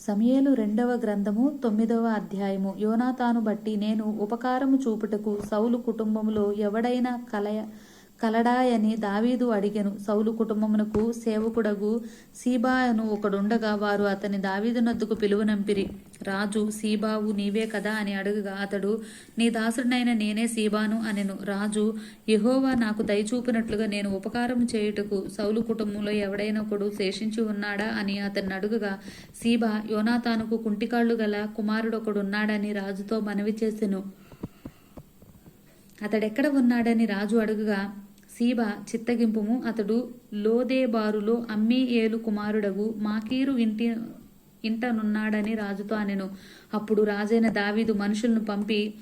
సమయలు రెండవ గ్రంథము తొమ్మిదవ అధ్యాయము. యోనాతాను బట్టి నేను ఉపకారము చూపుటకు సౌలు కుటుంబములో ఎవడైనా కలయ కలడాయని దావీదు అడిగెను. సౌలు కుటుంబమునకు సేవకుడగు సీబా అను ఒకడుండగా వారు అతని దావీదు నద్దుకు పిలువనంపిరి. రాజు సీబావు నీవే కదా అని అడుగగా అతడు నీ దాసుడినైన నేనే సీబాను అనెను. రాజు యహోవా నాకు దయచూపినట్లుగా నేను ఉపకారం చేయుటకు సౌలు కుటుంబంలో ఎవడైనా ఒకడు శేషించి ఉన్నాడా అని అతన్ని అడుగుగా సీబా యోనాతానుకు కుంటికాళ్ళు గల కుమారుడొకడున్నాడని రాజుతో మనవి చేసెను. అతడెక్కడ ఉన్నాడని రాజు అడుగుగా సీబా చిత్తగింపుము. అతడు లోదేబారులో అమ్మీ ఏలు కుమారుడగు మాకీరు ఇంటి ఇంటనున్నాడని రాజుతో అనెను. అప్పుడు రాజైన దావీదు మనుషులను పంపి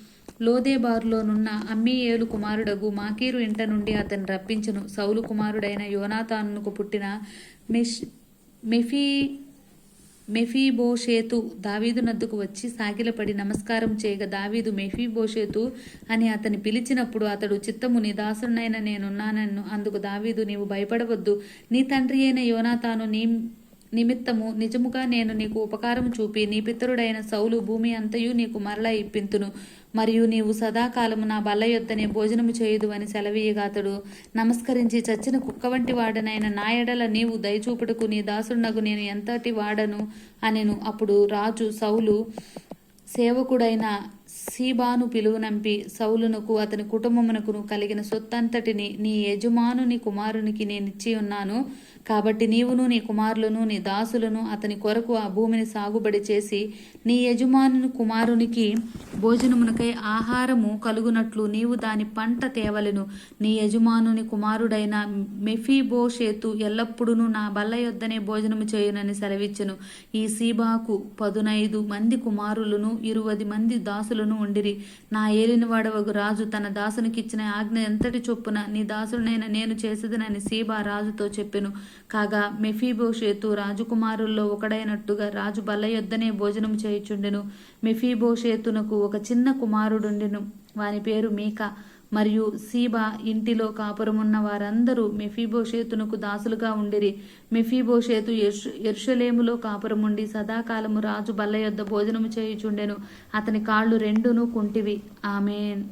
లోదేబారులోనున్న అమ్మీ ఏలు కుమారుడగు మాకీరు ఇంట నుండి అతన్ని రప్పించను. సౌలు కుమారుడైన యోనాతానుకు పుట్టిన మెష్ మెఫీ మెఫీబోషేతు దావీదు నద్దుకు వచ్చి సాగిలపడి నమస్కారం చేయగా దావీదు మెఫీబోషేతు అని అతని పిలిచినప్పుడు అతడు చిత్తము నీ దాసునైన నేనున్నానన్ను. అందుకు దావీదు నీవు భయపడవద్దు. నీ తండ్రి అయిన యోనాతాను నీ నిమిత్తము నిజముగా నేను నీకు ఉపకారం చూపి నీ పితరుడైన సౌలు భూమి అంతయు నీకు మరలా ఇప్పింతును. మరియు నీవు సదాకాలము నా బల్ల యొద్దనే భోజనము చేయుదు అని సెలవీయగాతడు నమస్కరించి చచ్చిన కుక్క వంటి వాడనైన నా ఎడల నీవు దయచూపుటకు నీ దాసునకు నేను ఎంతటి వాడను? అనెను. అప్పుడు రాజు సౌలు సేవకుడైన సీబాను పిలువునంపి సౌలునకు అతని కుటుంబమునకును కలిగిన సొత్తంతటిని నీ యజమానుని కుమారునికి నేనిచ్చి ఉన్నాను. కాబట్టి నీవును నీ కుమారులను నీ దాసులను అతని కొరకు ఆ భూమిని సాగుబడి చేసి నీ యజమానుని కుమారునికి భోజనమునకై ఆహారము కలుగునట్లు నీవు దాని పంట తేవలను. నీ యజమానుని కుమారుడైన మెఫీబోషేతు ఎల్లప్పుడూ నా బల్ల యొద్దనే భోజనము చేయునని సెలవిచ్చును. ఈ సీబాకు పదునైదు మంది కుమారులను ఇరువది మంది దాసులను ఉండిరి. నా ఏలినవాడవగు రాజు తన దాసునికిచ్చిన ఆజ్ఞ ఎంతటి చొప్పున నీ దాసుడనైన నేను చేసేదనని సీబా రాజుతో చెప్పెను. కాగా మెఫీబోషేతు రాజకుమారుల్లో ఒకడైనట్టుగా రాజు బల్ల యొద్దనే భోజనం చేయుచుండెను. మెఫీబోషేతునకు ఒక చిన్న కుమారుడుండెను. వాని పేరు మీకా. మరియు సీబా ఇంటిలో కాపురమున్న వారందరూ మెఫీబోషేతునకు దాసులుగా ఉండిరి. మెఫీబోషేతు ఎర్ష్ ఎర్షలేములో కాపురముండి సదాకాలము రాజు బల్ల యొద్ద భోజనము చేయుచుండెను. అతని కాళ్ళు రెండును కుంటివి. ఆమెన్.